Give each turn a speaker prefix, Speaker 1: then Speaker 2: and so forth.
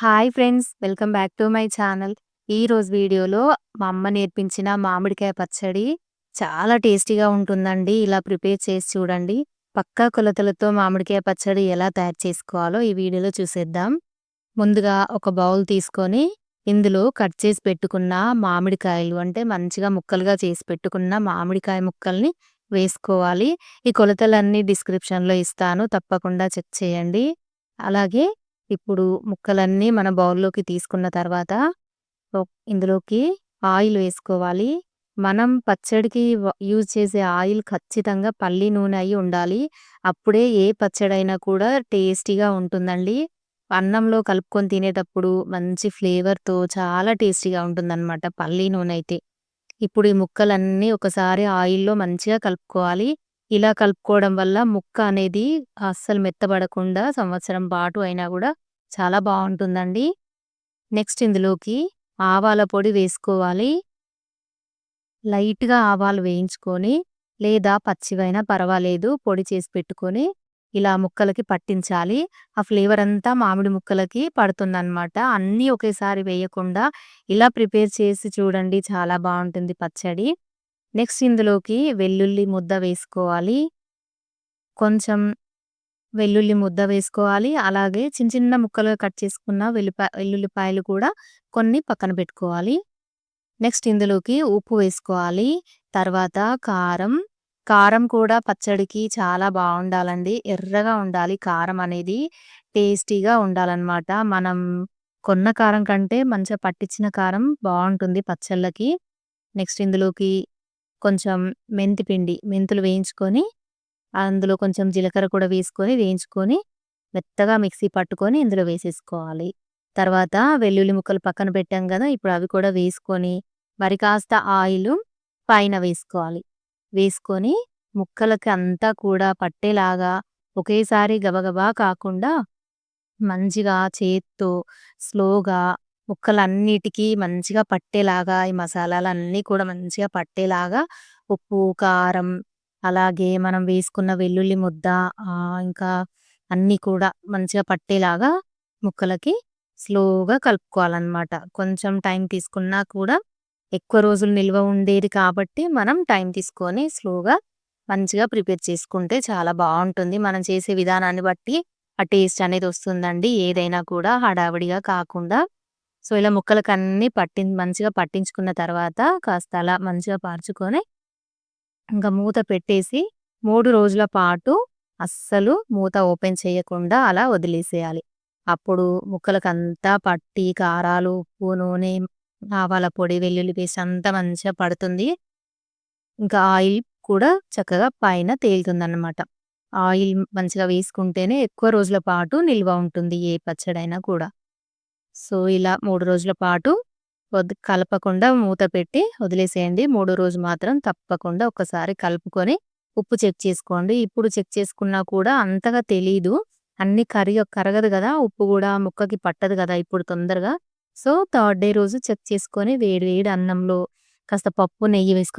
Speaker 1: Hi friends welcome back to my channel. ఈరోజు వీడియోలో మా అమ్మ నేర్పించిన మామిడికాయ పచ్చడి చాలా టేస్టీగా ఉంటుందండి. ఇలా ప్రిపేర్ చేసి చూడండి. పక్కా కొలతలతో మామిడికాయ పచ్చడి ఎలా తయారు చేసుకోవాలో ఈ వీడియోలో చూసేద్దాం. ముందుగా ఒక బౌల్ తీసుకొని ఇందులో కట్ చేసి పెట్టుకున్న మామిడికాయలు అంటే మంచిగా ముక్కలుగా చేసి పెట్టుకున్న మామిడికాయ ముక్కల్ని వేసుకోవాలి. ఈ కొలతలన్నీ డిస్క్రిప్షన్లో ఇస్తాను తప్పకుండా చెక్ చేయండి. అలాగే ఇప్పుడు ముక్కలన్నీ మన బౌల్‌లోకి తీసుకున్న తర్వాత ఇందులోకి ఆయిల్ వేసుకోవాలి. మనం పచ్చడికి యూజ్ చేసే ఆయిల్ ఖచ్చితంగా పల్లి నూనె అయి ఉండాలి. అప్పుడే ఏ పచ్చడైనా కూడా టేస్టీగా ఉంటుందండి. అన్నంలో కలుపుకొని తినేటప్పుడు మంచి ఫ్లేవర్‌తో చాలా టేస్టీగా ఉంటుందన్నమాట పల్లి నూనె అయితే. ఇప్పుడు ఈ ముక్కలన్నీ ఒకసారి ఆయిల్‌లో మంచిగా కలుపుకోవాలి. ఇలా కలుపుకోవడం వల్ల ముక్క అనేది అస్సలు మెత్తబడకుండా సంవత్సరం పాటు అయినా కూడా చాలా బాగుంటుందండి నెక్స్ట్ ఇందులోకి ఆవాల పొడి వేసుకోవాలి. లైట్‌గా ఆవాలు వేయించుకొని లేదా పచ్చివైనా పర్వాలేదు పొడి చేసి పెట్టుకొని ఇలా ముక్కలకి పట్టించాలి. ఆ ఫ్లేవర్ అంతా మామిడి ముక్కలకి పడుతుందన్నమాట అన్నీ ఒకేసారి వేయకుండా ఇలా ప్రిపేర్ చేసి చూడండి చాలా బాగుంటుంది పచ్చడి. నెక్స్ట్ ఇందులోకి వెల్లుల్లి ముద్ద వేసుకోవాలి. కొంచెం వెల్లుల్లి ముద్ద వేసుకోవాలి. అలాగే చిన్న చిన్న ముక్కలుగా కట్ చేసుకున్న వెల్లిపాయ వెల్లుల్లిపాయలు కూడా కొన్ని పక్కన పెట్టుకోవాలి. నెక్స్ట్ ఇందులోకి ఉప్పు వేసుకోవాలి. తర్వాత కారం. కారం కూడా పచ్చడికి చాలా బాగుండాలండి ఎర్రగా ఉండాలి కారం అనేది. టేస్టీగా ఉండాలన్నమాట. మనం కొన్న కారం కంటే మంచిగా పట్టించిన కారం బాగుంటుంది పచ్చళ్ళకి. నెక్స్ట్ ఇందులోకి కొంచెం మెంతి పిండి మెంతులు వేయించుకొని అందులో కొంచెం జీలకర్ర కూడా వేసుకొని వేయించుకొని మెత్తగా మిక్సీ పట్టుకొని ఇందులో వేసేసుకోవాలి. తర్వాత వెల్లుల్లి ముక్కలు పక్కన పెట్టాం కదా ఇప్పుడు అవి కూడా వేసుకొని మరి కాస్త ఆయిల్ పైన వేసుకోవాలి. వేసుకొని ముక్కలకి అంతా కూడా పట్టేలాగా ఒకేసారి గబగబా కాకుండా మంచిగా చేత్తో స్లోగా ముక్కలన్నిటికీ మంచిగా పట్టేలాగా ఈ మసాలాలన్నీ కూడా మంచిగా పట్టేలాగా ఉప్పు, కారం అలాగే మనం వేసుకున్న వెల్లుల్లి ముద్ద ఇంకా అన్నీ కూడా మంచిగా పట్టేలాగా ముక్కలకి స్లోగా కలుపుకోవాలన్నమాట. కొంచెం టైం తీసుకున్నా కూడా ఎక్కువ రోజులు నిల్వ ఉండేది కాబట్టి మనం టైం తీసుకొని స్లోగా మంచిగా ప్రిపేర్ చేసుకుంటే చాలా బాగుంటుంది మనం చేసే విధానాన్ని బట్టి ఆ టేస్ట్ అనేది వస్తుందండి. ఏదైనా కూడా హడావిడిగా కాకుండా. సో, ఇలా అన్ని పట్టి మంచిగా పట్టించుకున్న తర్వాత కాస్త అలా మంచిగా పార్చుకొని ఇంకా మూత పెట్టేసి మూడు రోజుల పాటు అస్సలు మూత ఓపెన్ చేయకుండా అలా వదిలేసేయాలి. అప్పుడు ముక్కలకంతా పట్టి కారాలు, ఉప్పు, నూనె, ఆవాల పొడి, వెల్లుల్లి పేస్ట్ అంతా మంచిగా పడుతుంది. ఇంకా ఆయిల్ కూడా చక్కగా పైన తేలుతుందన్నమాట. ఆయిల్ మంచిగా వేసుకుంటేనే ఎక్కువ రోజుల పాటు నిల్వ ఉంటుంది ఏ పచ్చడైనా కూడా. సో, ఇలా మూడు రోజుల పాటు వద్దు కలపకుండా మూత పెట్టి వదిలేసేయండి. మూడో రోజు మాత్రం తప్పకుండా ఒకసారి కలుపుకొని ఉప్పు చెక్ చేసుకోండి. ఇప్పుడు చెక్ చేసుకున్నా కూడా అంతగా తెలీదు. అన్ని కరిగ కరగదు కదా ఉప్పు కూడా ముక్కకి పట్టదు కదా ఇప్పుడు తొందరగా. సో, థర్డ్ డే రోజు చెక్ చేసుకొని వేడి వేడి అన్నంలో కాస్త పప్పు, నెయ్యి వేసుకొని